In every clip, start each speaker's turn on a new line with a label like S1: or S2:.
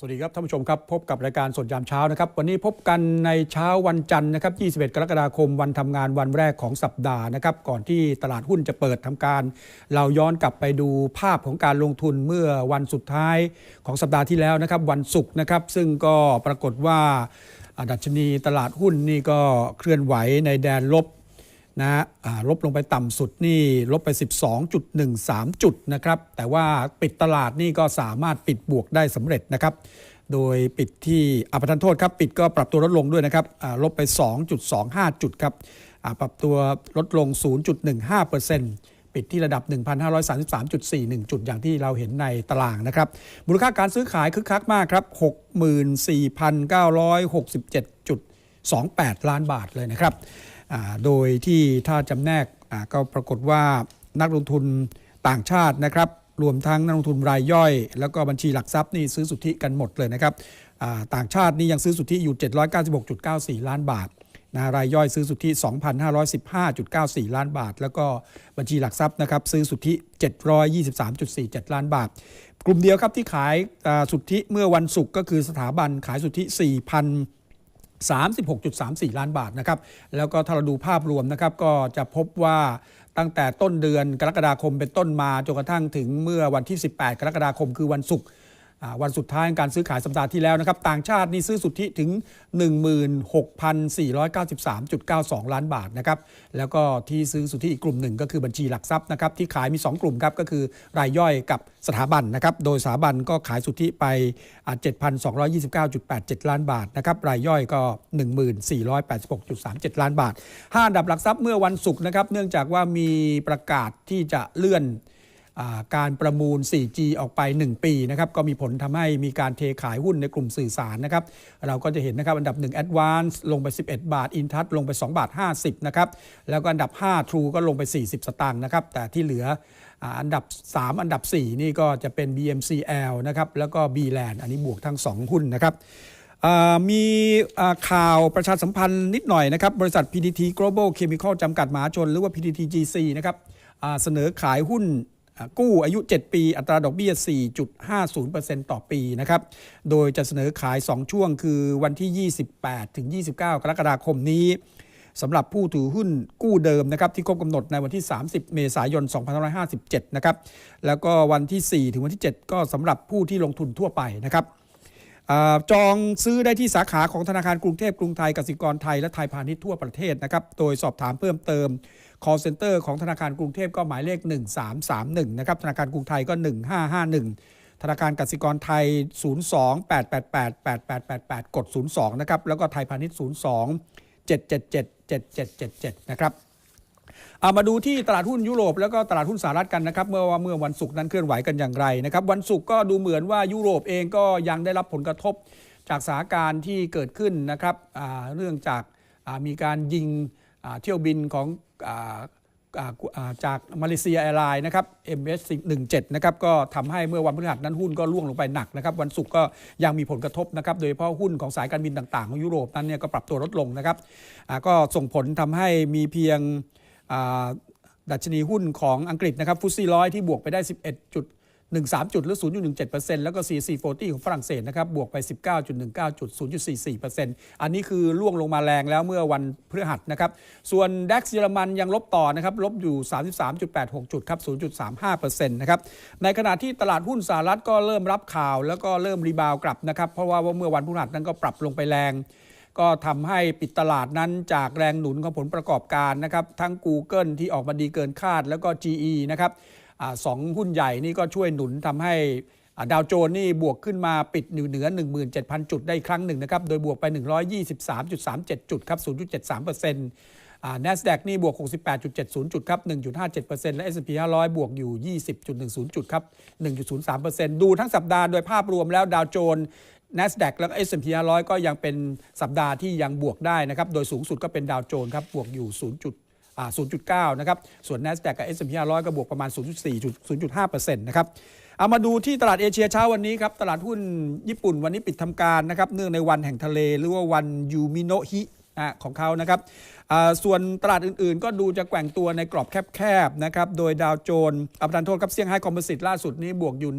S1: สวัสดีครับท่านผู้ชมครับ พบกับรายการสดยามเช้านะครับ วันนี้พบกันในเช้าวันจันทร์นะครับ 21 กรกฎาคมวันทำงานวันแรกของสัปดาห์นะครับ ก่อนที่ตลาดหุ้นจะเปิดทำการ เราย้อนกลับไปดูภาพของการลงทุนเมื่อวันสุดท้ายของสัปดาห์ที่แล้วนะครับ วันศุกร์นะครับ ซึ่งก็ปรากฏว่าอ่าดัชนีตลาดหุ้นนี่ก็เคลื่อนไหวในแดนลบ นะลบลงไปต่ำสุดนี่ลบไป 12.13 จุดนะครับ แต่ว่าปิดตลาดนี่ก็สามารถปิดบวกได้สำเร็จนะครับ โดยปิดที่อประทานโทษครับ ปิดก็ปรับตัวลดลงด้วยนะครับลบไป 2.25 จุดครับปรับตัวลดลง 0.15%ปิดที่ระดับ 1,533.41 จุดอย่างที่เราเห็นในตารางนะครับ มูลค่าการซื้อขายคึกคักมากครับ 64,967.28 ล้านบาทเลยนะครับ โดยที่ถ้าจำแนกก็ปรากฏว่านักลงทุนต่างชาตินะครับรวมทั้งนักลงทุนรายย่อย แล้วก็บัญชีหลักทรัพย์นี่ซื้อสุทธิกันหมดเลยนะครับต่างชาตินี่ยังซื้อสุทธิอยู่ 796.94 ล้านบาทนะรายย่อยซื้อสุทธิ 2,515.94 ล้านบาท แล้วก็บัญชีหลักทรัพย์นะครับซื้อสุทธิ 723.47 ล้านบาท กลุ่มเดียวครับที่ขายสุทธิเมื่อวันศุกร์ก็คือสถาบันขายสุทธิ 4,000 36.34 ล้านบาทนะครับ แล้วก็ถ้าเราดูภาพรวมนะครับ ก็จะพบว่าตั้งแต่ต้นเดือนกรกฎาคมเป็นต้นมาจนกระทั่งถึงเมื่อวันที่ 18 กรกฎาคมคือวันศุกร์ วันสุดท้ายของการซื้อขายสัปดาห์ที่แล้วนะครับ ต่างชาตินี่ซื้อสุทธิถึง 16,493.92 ล้านบาทนะครับแล้วก็ที่ซื้อสุทธิอีกกลุ่มหนึ่งก็คือบัญชีหลักทรัพย์นะครับที่ขายมี 2 กลุ่มครับก็คือรายย่อยกับสถาบันนะครับโดยสถาบันก็ขายสุทธิไปอ่า7,229.87 ล้านบาทนะครับรายย่อยก็ 1486.37 ล้านบาท5อันดับหลักทรัพย์เมื่อวันศุกร์นะครับเนื่องจากว่ามีประกาศที่จะเลื่อน การประมูล 4G ออกไป 1 ปีนะครับก็มีผลทำให้มีการเทขายหุ้นในกลุ่มสื่อสารนะครับเราก็จะเห็นนะครับอันดับ 1 Advance ลงไป 11 บาท Intouch ลงไป 2 บาท 50นะครับแล้วก็อันดับ 5 True ก็ลงไป 40 สตางค์นะครับแต่ที่เหลืออันดับ 3 อันดับ 4 นี่ก็จะเป็น BMCL นะครับแล้วก็ B-Land อันนี้บวกทั้ง 2 หุ้นนะครับมีข่าวประชาสัมพันธ์นิดหน่อยนะครับ บริษัท PTT Global Chemical จำกัดมหาชน หรือว่า PTTGC นะครับเสนอขายหุ้น กู้อายุ 7 ปี อัตราดอกเบี้ย 4.50%ต่อปีนะครับ โดยจะเสนอขาย 2 ช่วงคือวันที่ 28 ถึง 29 กรกฎาคมนี้สำหรับผู้ถือหุ้นกู้เดิมนะครับที่ครบกำหนดในวันที่ 30 เมษายน 2557 นะครับ แล้วก็วันที่ 4 ถึงวันที่ 7 ก็สำหรับผู้ที่ลงทุนทั่วไปนะครับ จองซื้อได้ที่สาขาของธนาคารกรุงเทพกรุงไทยกสิกรไทยและไทยพาณิชย์ทั่วประเทศนะครับ โดยสอบถามเพิ่มเติม call center ของธนาคารกรุงเทพก็หมายเลข 1331 นะครับ ธนาคารกรุงไทยก็ 1551 ธนาคารกสิกรไทย 02-888-8888 กด 02 นะครับ แล้วก็ไทยพาณิชย์ 02-777-7777 นะครับ เอามาดูที่ตลาดหุ้นยุโรปแล้วก็ตลาดหุ้นสหรัฐกันนะครับเมื่อว่าเมื่อวันศุกร์นั้นเคลื่อนไหวกันอย่างไรนะครับวันศุกร์ก็ดูเหมือนว่ายุโรปเองก็ยังได้รับผลกระทบจากสถานการณ์ที่เกิดขึ้นนะครับเรื่องจากมีการยิงเที่ยวบินของจากมาเลเซียแอร์ไลน์นะครับ MS17 นะครับก็ทำให้เมื่อวันพฤหัสนั้นหุ้นก็ร่วงลงไปหนักนะครับวันศุกร์ก็ยังมีผลกระทบนะครับโดยเฉพาะหุ้นของสายการบินต่างๆ ของยุโรปนั้นเนี่ยก็ปรับตัวลดลงนะครับก็ส่งผลทำให้มีเพียง ดัชนีหุ้นของอังกฤษนะครับฟุตซี่ร้อยที่บวกไปได้ 11จุด13 จุดหรือ 0.17%แล้วก็ CAC 40 ของฝรั่งเศสนะครับ บวกไป 19.19จุด0.44%อันนี้คือล่วงลงมาแรงแล้วเมื่อวันพฤหัสนะครับ ส่วน DAX เยอรมันยังลบต่อนะครับ ลบอยู่ 33.86 จุดครับ 0.35%นะครับ ในขณะที่ตลาดหุ้นสหรัฐก็เริ่มรับข่าว แล้วก็เริ่มรีบาวกลับนะครับ เพราะว่าเมื่อวันพฤหัสนั้นก็ปรับลงไปแรง ก็ทำให้ปิดตลาดนั้นจากแรงหนุนของผลประกอบการนะครับ ทั้ง Google ที่ออกมาดีเกินคาด แล้วก็ GE นะครับอสองหุ้นใหญ่นี่ก็ช่วยหนุนทำให้ดาวโจนส์นี่บวกขึ้นมาปิดอยู่เหนือ 17,000 จุดได้ครั้งหนึ่งนะครับ โดยบวกไป 123.37 จุดครับ 0.73%อ่า NASDAQ นี่บวก 68.70 จุดครับ 1.57%และ S&P 500 บวกอยู่ 20.10 จุดครับ 1.03%ดูทั้งสัปดาห์โดยภาพรวมแล้วดาวโจนส์ NASDAQ แล้วก็ S&P 500 ก็ยังเป็นสัปดาห์ที่ยังบวกได้นะครับ โดยสูงสุดก็เป็นดาวโจนส์ครับ บวกอยู่0.0.9นะครับ ส่วน NASDAQ กับ S&P 500 ก็บวกประมาณ 0.4จุด0.5%นะครับ เอามาดูที่ตลาดเอเชียเช้าวันนี้ครับ ตลาดหุ้นญี่ปุ่นวันนี้ปิดทำการนะครับ เนื่องในวันแห่งทะเล หรือว่าวันยูมิโนฮิ อะของเขานะครับส่วนตลาดอื่นๆ ก็ดูจะแกว่งตัวในกรอบแคบๆนะครับโดยดาวโจนส์อัปทานโทษครับเซี่ยงไฮ้คอมโพสิตล่าสุดนี้บวกอยู่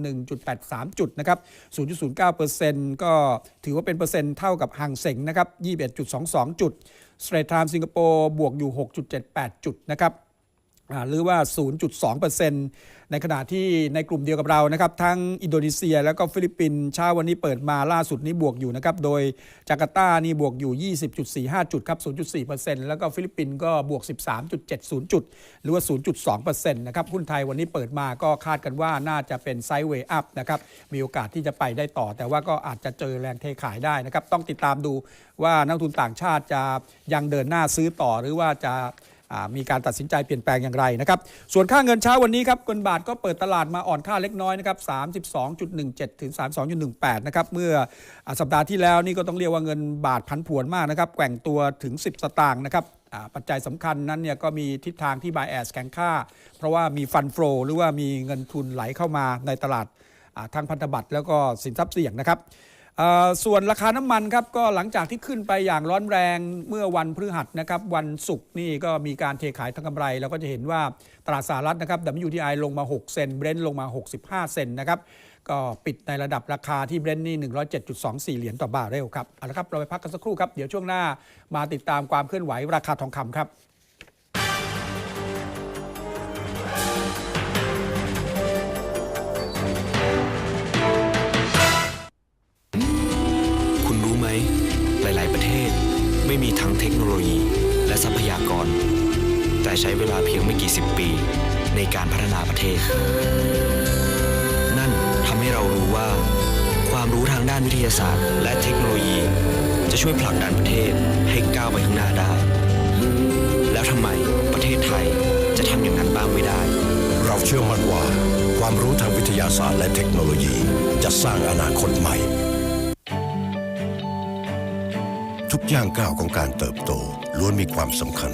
S1: 1.83 จุดนะครับ 0.09%ก็ถือว่าเป็นเปอร์เซ็นต์เท่ากับห่างเสงนะครับ 21.22 จุดสเตรทไทม์สิงคโปร์บวกอยู่ 6.78 จุดนะครับ หรือว่า 0.2%ในขณะที่ในกลุ่มเดียวกับเรานะครับ ทั้งอินโดนีเซียแล้วก็ฟิลิปปินส์เช้าวันนี้เปิดมาล่าสุดนี้บวกอยู่นะครับ โดยจาการ์ตานี่บวกอยู่ 20.45 จุดครับ 0.4%แล้วก็ฟิลิปปินส์ก็บวก 13.70 จุด หรือว่า 0.2%นะครับ หุ้นไทยวันนี้เปิดมาก็คาดกันว่าน่าจะเป็นไซด์เวย์อัพนะครับ มีโอกาสที่จะไปได้ต่อ แต่ว่าก็อาจจะเจอแรงเทขายได้นะครับ ต้องติดตามดูว่านักทุนต่างชาติจะยังเดินหน้าซื้อต่อหรือว่าจะ มีการตัดสินใจเปลี่ยนแปลงอย่างไรนะครับ ส่วนค่าเงินเช้าวันนี้ครับเงินบาทก็เปิดตลาดมาอ่อนค่าเล็กน้อยนะครับ 32.17 ถึง 32.18 นะครับ เมื่ออสัปดาห์ที่แล้วนี่ก็ต้องเรียกว่าเงินบาทผันผวนมากนะครับ แกว่งตัวถึง 10 สตางค์นะครับปัจจัยสำคัญนั้นเนี่ยก็มีทิศทางที่ bias แข็งค่า เพราะว่ามีฟันโฟหรือว่ามีเงินทุนไหลเข้ามาในตลาดทางพันธบัตรแล้วก็สินทรัพย์เสี่ยงนะครับ ส่วนราคาน้ำมันครับก็หลังจากที่ขึ้นไปอย่างร้อนแรงเมื่อวันพฤหัสนะครับวันศุกร์นี่ก็มีการเทขายทางกำไรแล้วก็จะเห็นว่าตลาดสหรัฐนะครับ WTI ลงมา 6 เซนเบรนท์ลงมา 65 เซนนะครับก็ปิดในระดับราคาที่เบรนท์นี่ 107.24 เหรียญต่อบาร์เรลครับเอาละครับเราไปพักกันสักครู่ครับ เดี๋ยวช่วงหน้ามาติดตามความเคลื่อนไหวราคาทองคำครับ
S2: แต่ใช้เวลาเพียงไม่กี่สิบปี ในการพัฒนาประเทศ นั่นทำให้เรารู้ว่า ความรู้ทางด้านวิทยาศาสตร์ และเทคโนโลยี จะช่วยผลักดันประเทศให้ก้าวไปข้างหน้าได้ แล้วทำไมประเทศไทยจะทำอย่างนั้นบ้างไม่ได้
S3: เราเชื่อมั่นว่า ความรู้ทางวิทยาศาสตร์และเทคโนโลยี จะสร้างอนาคตใหม่ ทุกย่างก้าวของการเติบโตล้วนมีความสำคัญ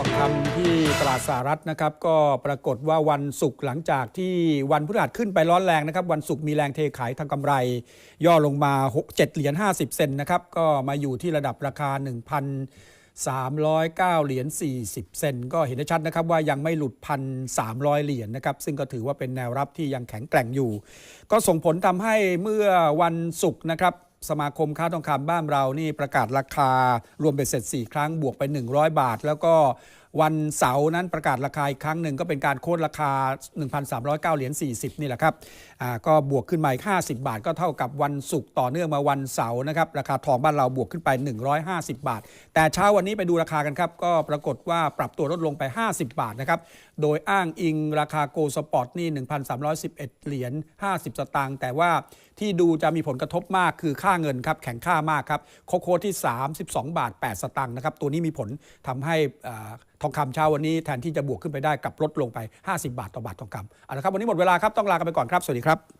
S1: ทองคำที่ตลาดสหรัฐนะครับก็ปรากฏว่าวันศุกร์หลังจากที่วันพฤหัสขึ้นไปร้อนแรงนะครับ วันศุกร์มีแรงเทขายทางกำไร ย่อลงมา 6 7 เหรียญ50 เซนนะครับ ก็มาอยู่ที่ระดับราคา 1,309 เหรียญ40 เซนก็เห็นได้ชัดนะครับว่ายังไม่หลุด 1,300 เหรียญนะครับ ซึ่งก็ถือว่าเป็นแนวรับที่ยังแข็งแกร่งอยู่ ก็ส่งผลทำให้เมื่อวันศุกร์นะครับ สมาคมค้าทองคำบ้านเรานี่ประกาศราคารวมเป็นเสร็จ 4 ครั้งบวกไป 100 บาท แล้วก็ วันเสาร์นั้นประกาศราคาอีกครั้งหนึ่งก็เป็นการโค่นราคา 1,309เหรียญ40 นี่แหละครับอ่าก็บวกขึ้นมาอีก50 บาท ก็เท่ากับวันศุกร์ต่อเนื่องมาวันเสาร์นะครับราคาทองบ้านเราบวกขึ้นไป 150 บาท แต่เช้าวันนี้ไปดูราคากันครับก็ปรากฏว่าปรับตัวลดลงไป 50 บาทนะครับโดยอ้างอิงราคาโกลสปอร์ตนี่ 1,311 เหรียญ50 สตางค์แต่ว่าที่ดูจะมีผลกระทบมากคือค่าเงินครับแข็งค่ามากครับโคโคที่ 32 บาท 8 สตางค์นะครับตัวนี้มีผลทำให้อ่าทองคำเช้าวันนี้แทนที่จะบวกขึ้นไปได้กลับลดลงไป 50 บาทต่อบาททองคำเอาละครับวันนี้หมดเวลาครับต้องลากันไปก่อนครับสวัสดีครับ